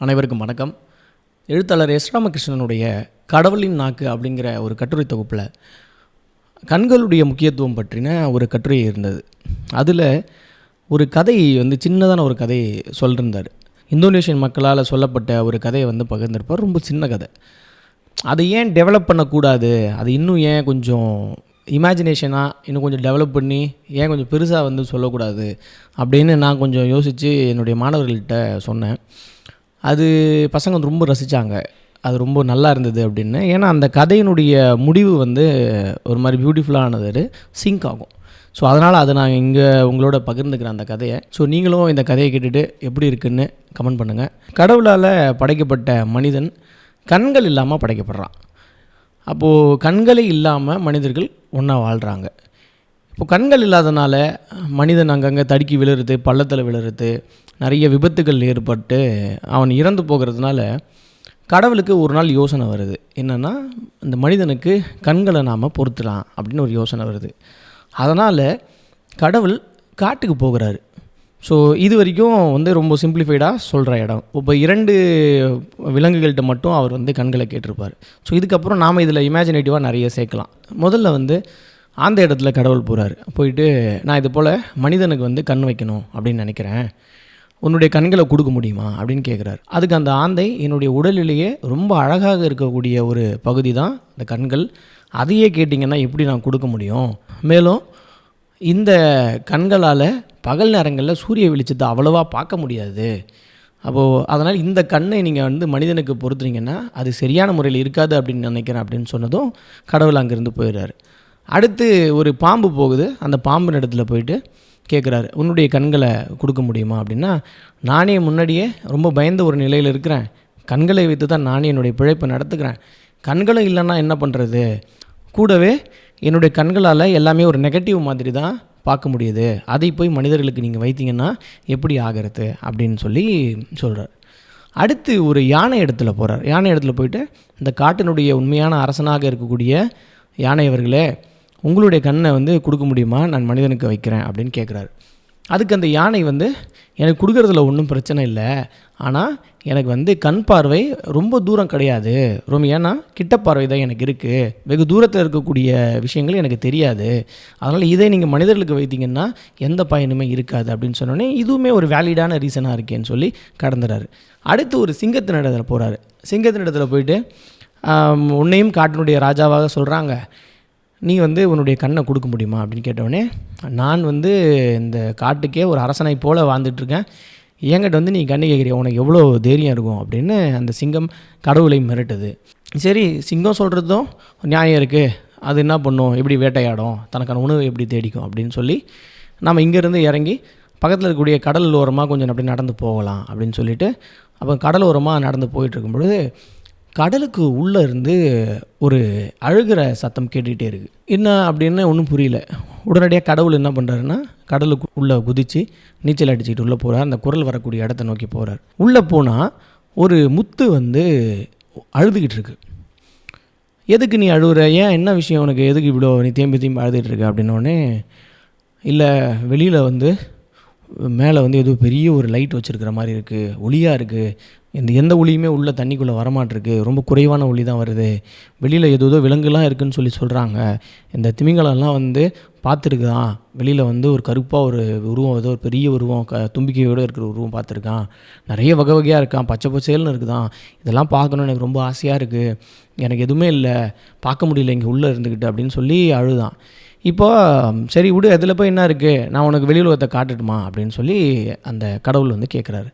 அனைவருக்கும் வணக்கம். எழுத்தாளர் எஸ் ராமகிருஷ்ணனுடைய கடவுளின் நாக்கு அப்படிங்கிற ஒரு கட்டுரை தொகுப்பில் கண்களுடைய முக்கியத்துவம் பற்றின ஒரு கட்டுரை இருந்தது. அதில் ஒரு கதை வந்து சின்னதான ஒரு கதை சொல்லியிருந்தார் இந்தோனேஷியன் மக்களால் சொல்லப்பட்ட ஒரு கதையை வந்து பகிர்ந்திருப்பார். ரொம்ப சின்ன கதை. அதை ஏன் டெவலப் பண்ணக்கூடாது? அது இன்னும் ஏன் கொஞ்சம் இமேஜினேஷனாக இன்னும் கொஞ்சம் டெவலப் பண்ணி ஏன் கொஞ்சம் பெருசாக வந்து சொல்லக்கூடாது அப்படின்னு நான் கொஞ்சம் யோசித்து என்னுடைய மாணவர்கள்கிட்ட சொன்னேன். அது பசங்க வந்து ரொம்ப ரசித்தாங்க அது ரொம்ப நல்லா இருந்தது அப்படின்னு. ஏன்னா அந்த கதையினுடைய முடிவு வந்து ஒரு மாதிரி பியூட்டிஃபுல்லானது சிங்க் ஆகும். ஸோ அதனால் அதை நான் இங்கே உங்களோட பகிர்ந்துக்கிறேன் அந்த கதையை. ஸோ நீங்களும் இந்த கதையை கேட்டுட்டு எப்படி இருக்குன்னு கமெண்ட் பண்ணுங்கள் கடவுளால் படைக்கப்பட்ட மனிதன் கண்கள் இல்லாமல் படைக்கப்படுறான். அப்போது கண்களே இல்லாமல் மனிதர்கள் ஒன்றா வாழ்கிறாங்க இப்போ கண்கள் இல்லாதனால மனிதன் அங்கங்கே தடுக்கி விழுறது பள்ளத்தில் விழுறது நிறைய விபத்துகள் ஏற்பட்டு அவன் இறந்து போகிறதுனால கடவுளுக்கு ஒரு நாள் யோசனை வருது. என்னென்னா இந்த மனிதனுக்கு கண்களை நாம் பொறுத்துலாம் அப்படின்னு ஒரு யோசனை வருது. அதனால் கடவுள் காட்டுக்கு போகிறாரு. ஸோ இது வரைக்கும் வந்து ரொம்ப சிம்பிளிஃபைடாக சொல்கிற இடம். இப்போ இரண்டு விலங்குகள்கிட்ட மட்டும் அவர் வந்து கண்களை கேட்டிருப்பார். ஸோ இதுக்கப்புறம் நாம் இதில் இமேஜினேட்டிவாக நிறைய சேர்க்கலாம். முதல்ல வந்து அந்த இடத்துல கடவுள் போகிறாரு போயிட்டு நான் இது போல் மனிதனுக்கு வந்து கண் வைக்கணும் அப்படின்னு நினைக்கிறேன். உன்னுடைய கண்களை கொடுக்க முடியுமா அப்படின்னு கேட்குறாரு அதுக்கு அந்த ஆந்தை என்னுடைய உடலிலேயே ரொம்ப அழகாக இருக்கக்கூடிய ஒரு பகுதி தான் இந்த கண்கள். அதையே கேட்டிங்கன்னா எப்படி நான் கொடுக்க முடியும்? மேலும் இந்த கண்களால் பகல் நேரங்களில் சூரிய வெளிச்சத்தை அவ்வளோவா பார்க்க முடியாது. அப்போது அதனால் இந்த கண்ணை நீங்கள் வந்து மனிதனுக்கு பொறுத்துனீங்கன்னா அது சரியான முறையில் இருக்காது அப்படின்னு நினைக்கிறேன் அப்படின்னு சொன்னதும் கடவுள் அங்கேருந்து போயிடுறாரு. அடுத்து ஒரு பாம்பு போகுது. அந்த பாம்பின் இடத்துல போயிட்டு கேட்குறாரு உன்னுடைய கண்களை கொடுக்க முடியுமா? அப்படின்னா நானே முன்னாடியே ரொம்ப பயந்த ஒரு நிலையில் இருக்கிறேன். கண்களை வைத்து தான் நானே என்னுடைய பிழைப்பை நடத்துக்கிறேன் கண்களும் இல்லைன்னா என்ன பண்ணுறது கூடவே என்னுடைய கண்களால் எல்லாமே ஒரு நெகட்டிவ் மாதிரி தான் பார்க்க முடியுது. அதை போய் மனிதர்களுக்கு நீங்கள் வைத்தீங்கன்னா எப்படி ஆகிறது? அப்படின்னு சொல்லி சொல்கிறார் அடுத்து ஒரு யானை இடத்துல போகிறார் யானை இடத்துல போயிட்டு இந்த காட்டினுடைய உண்மையான அரசனாக இருக்கக்கூடிய யானை அவர்களே உங்களுடைய கண்ணை வந்து கொடுக்க முடியுமா? நான் மனிதனுக்கு வைக்கிறேன் அப்படின்னு கேட்குறாரு அதுக்கு அந்த யானை வந்து எனக்கு கொடுக்குறதுல ஒன்றும் பிரச்சனை இல்லை. ஆனால் எனக்கு வந்து கண் பார்வை ரொம்ப தூரம் கிடையாது. ரொம்ப ஏன்னா கிட்ட பார்வை தான் எனக்கு இருக்குது வெகு தூரத்தில் இருக்கக்கூடிய விஷயங்கள் எனக்கு தெரியாது. அதனால் இதை நீங்கள் மனிதர்களுக்கு வைத்தீங்கன்னா எந்த பயனுமே இருக்காது. அப்படின்னு சொன்னோடனே இதுவுமே ஒரு வேலிடான ரீசனாக இருக்கேன்னு சொல்லி கடந்துறாரு. அடுத்து ஒரு சிங்கத்தின் இடத்துல போகிறாரு சிங்கத்தின் இடத்துல போயிட்டு உன்னையும் காட்டினுடைய ராஜாவாக சொல்கிறாங்க நீ வந்து உன்னுடைய கண்ணை கொடுக்க முடியுமா? அப்படின்னு கேட்டவுடனே நான் வந்து இந்த காட்டுக்கே ஒரு அரசனை போல் வாழ்ந்துட்டுருக்கேன். என்கிட்ட வந்து நீ கண்ணு கேட்குறிய? உனக்கு எவ்வளோ தைரியம் இருக்கும்? அப்படின்னு அந்த சிங்கம் கடவுளை மிரட்டுது. சரி சிங்கம் சொல்கிறதும் நியாயம் இருக்குது அது என்ன பண்ணும்? எப்படி வேட்டையாடும்? தனக்கான உணவு எப்படி தேடிக்கும்? அப்படின்னு சொல்லி நம்ம இங்கேருந்து இறங்கி பக்கத்தில் இருக்கக்கூடிய கடல் ஓரமாக கொஞ்சம் அப்படி நடந்து போகலாம் அப்படின்னு சொல்லிட்டு அப்போ கடல் ஓரமாக நடந்து போயிட்டு இருக்கும் பொழுது கடலுக்கு உள்ளே இருந்து ஒரு அழுகிற சத்தம் கேட்டுகிட்டே இருக்குது என்ன அப்படின்னு ஒன்றும் புரியல. உடனடியாக கடவுள் என்ன பண்ணுறாருன்னா கடலுக்கு உள்ளே குதித்து நீச்சல் அடிச்சுட்டு உள்ளே போகிறார் அந்த குரல் வரக்கூடிய இடத்த நோக்கி போகிறார் உள்ளே போனால் ஒரு முத்து வந்து அழுதுகிட்டு இருக்கு. எதுக்கு நீ அழுகுற ஏன்? என்ன விஷயம் உனக்கு? எதுக்கு இவ்வளோ நீ தேம்பி தேம்பி அழுதுகிட்டு இருக்க? அப்படின்னோடனே இல்லை வெளியில் வந்து மேலே வந்து ஏதோ பெரிய ஒரு லைட் வச்சுருக்கிற மாதிரி இருக்குது ஒளியாக இருக்குது இந்த எந்த ஒளியுமே உள்ள தண்ணிக்குள்ளே வரமாட்டிருக்கு. ரொம்ப குறைவான ஒளி தான் வருது. வெளியில் ஏதோ ஏதோ விலங்குலாம் இருக்குன்னு சொல்லி சொல்கிறாங்க இந்த திமிங்கலம்லாம் வந்து பார்த்துருக்குதான் வெளியில் வந்து ஒரு கருப்பாக ஒரு உருவம் ஏதோ ஒரு பெரிய உருவம் க தும்பிக்கையோடு இருக்கிற உருவம் பார்த்துருக்கான். நிறைய வகை வகையாக இருக்கான். பச்சை பச்சையல்னு இருக்குதான். இதெல்லாம் பார்க்கணுன்னு எனக்கு ரொம்ப ஆசையாக இருக்குது எனக்கு எதுவுமே இல்லை. பார்க்க முடியல. இங்கே உள்ளே இருந்துக்கிட்டு அப்படின்னு சொல்லி அழுதான். இப்போ சரி விடு அதில் போய் என்ன இருக்குது நான் உனக்கு வெளி உலகத்தை அப்படின்னு சொல்லி அந்த கடவுள் வந்து கேட்குறாரு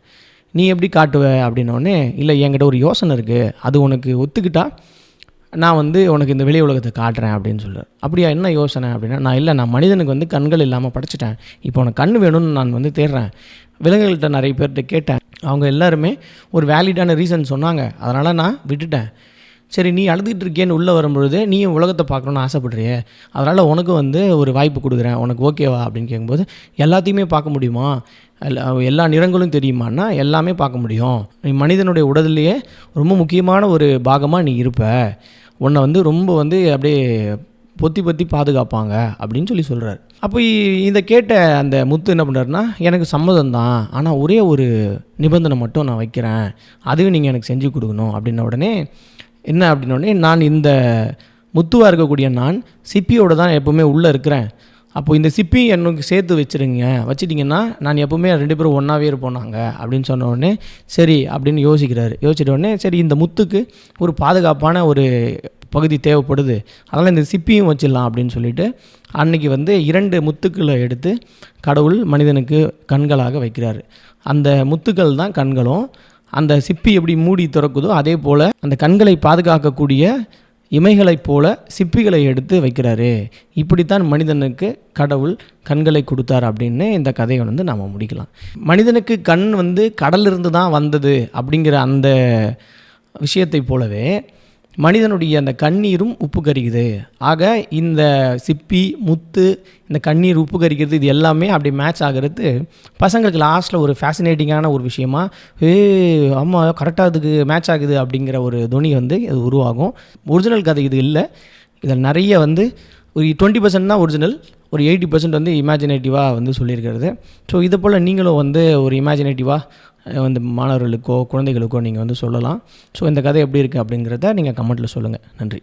நீ எப்படி காட்டுவ அப்படின்னோடனே இல்லை என்கிட்ட ஒரு யோசனை இருக்குது அது உனக்கு ஒத்துக்கிட்டா நான் வந்து உனக்கு இந்த வெளி உலகத்தை காட்டுறேன் அப்படின்னு சொல்லு அப்படியா என்ன யோசனை? அப்படின்னா நான் இல்லை நான் மனிதனுக்கு வந்து கண்கள் இல்லாமல் படைச்சிட்டேன். இப்போ உனக்கு கண் வேணும்னு நான் வந்து தேடுறேன். விலங்குகள்கிட்ட நிறைய பேர்கிட்ட கேட்டேன். அவங்க எல்லாருமே ஒரு வேலிடான ரீசன் சொன்னாங்க. அதனால் நான் விட்டுட்டேன். சரி நீ அழுதுகிட்டு இருக்கேன்னு உள்ளே வரும்பொழுது நீயும் உலகத்தை பார்க்கணுன்னு ஆசைப்படுறியே. அதனால் உனக்கு வந்து ஒரு வாய்ப்பு கொடுக்குறேன். உனக்கு ஓகேவா அப்படின்னு கேட்கும்போது எல்லாத்தையுமே பார்க்க முடியுமா? எல்லா எல்லா நிறங்களும் தெரியுமான்னா எல்லாமே பார்க்க முடியும். நீ மனிதனுடைய உடல்லையே ரொம்ப முக்கியமான ஒரு பாகமாக நீ இருப்ப. உன்னை வந்து ரொம்ப வந்து அப்படியே பொத்தி பொத்தி பாதுகாப்பாங்க அப்படின்னு சொல்லி சொல்கிறார் அப்போ இதை கேட்ட அந்த முத்து என்ன பண்ணுறாருன்னா எனக்கு சம்மதம் தான். ஆனால் ஒரே ஒரு நிபந்தனை மட்டும் நான் வைக்கிறேன். அதையும் நீங்கள் எனக்கு செஞ்சு கொடுக்கணும். அப்படின்ன உடனே என்ன அப்படின்ன நான் இந்த முத்துவாக இருக்கக்கூடிய நான் சிப்பியோடு தான் எப்போவுமே உள்ளே இருக்கிறேன். அப்போ இந்த சிப்பி எனக்கு சேர்த்து வச்சுருங்க. வச்சிட்டிங்கன்னா நான் எப்போவுமே ரெண்டு பேரும் ஒன்றாவே இருப்போம் நாங்கள் அப்படின்னு சொன்ன சரி அப்படின்னு யோசிக்கிறாரு. யோசிச்சிட்ட உடனே சரி இந்த முத்துக்கு ஒரு பாதுகாப்பான ஒரு பகுதி தேவைப்படுது. அதனால் இந்த சிப்பியும் வச்சிடலாம் அப்படின்னு சொல்லிட்டு அன்னைக்கு வந்து இரண்டு முத்துக்களை எடுத்து கடவுள் மனிதனுக்கு கண்களாக வைக்கிறாரு. அந்த முத்துக்கள் தான் கண்களும் அந்த சிப்பி எப்படி மூடி திறக்குதோ அதே போல் அந்த கண்களை பாதுகாக்கக்கூடிய இமைகளைப் போல சிப்பிகளை எடுத்து வைக்கிறாரு. இப்படித்தான் மனிதனுக்கு கடவுள் கண்களை கொடுத்தார் அப்படின்னு இந்த கதையை வந்து நாம் முடிக்கலாம். மனிதனுக்கு கண் வந்து கடலிருந்து தான் வந்தது அப்படிங்கிற அந்த விஷயத்தை போலவே மனிதனுடைய அந்த கண்ணீரும் உப்பு கரிக்குது ஆக இந்த சிப்பி முத்து இந்த கண்ணீர் உப்பு கரிக்கிறது இது எல்லாமே அப்படி மேட்ச் ஆகிறது பசங்களுக்கு லாஸ்ட்டில் ஒரு ஃபேசினேட்டிங்கான ஒரு விஷயமா ஏ ஆமாம் கரெக்டாக அதுக்கு மேட்ச் ஆகுது அப்படிங்கிற ஒரு துணி வந்து இது உருவாகும். ஒரிஜினல் கதை இது இல்லை. இதில் நிறைய வந்து ஒரு டுவெண்ட்டி பர்சன்ட் தான் ஒரிஜினல் ஒரு எயிட்டி பர்சன்ட் வந்து இமேஜினேட்டிவாக வந்து சொல்லியிருக்கிறது. ஸோ இது போல் நீங்களும் வந்து ஒரு இமேஜினேட்டிவாக வந்து மாணவர்களுக்கோ குழந்தைகளுக்கோ நீங்கள் வந்து சொல்லலாம். ஸோ இந்த கதை எப்படி இருக்குது அப்படிங்கிறத நீங்கள் கமெண்ட்டில் சொல்லுங்கள் நன்றி.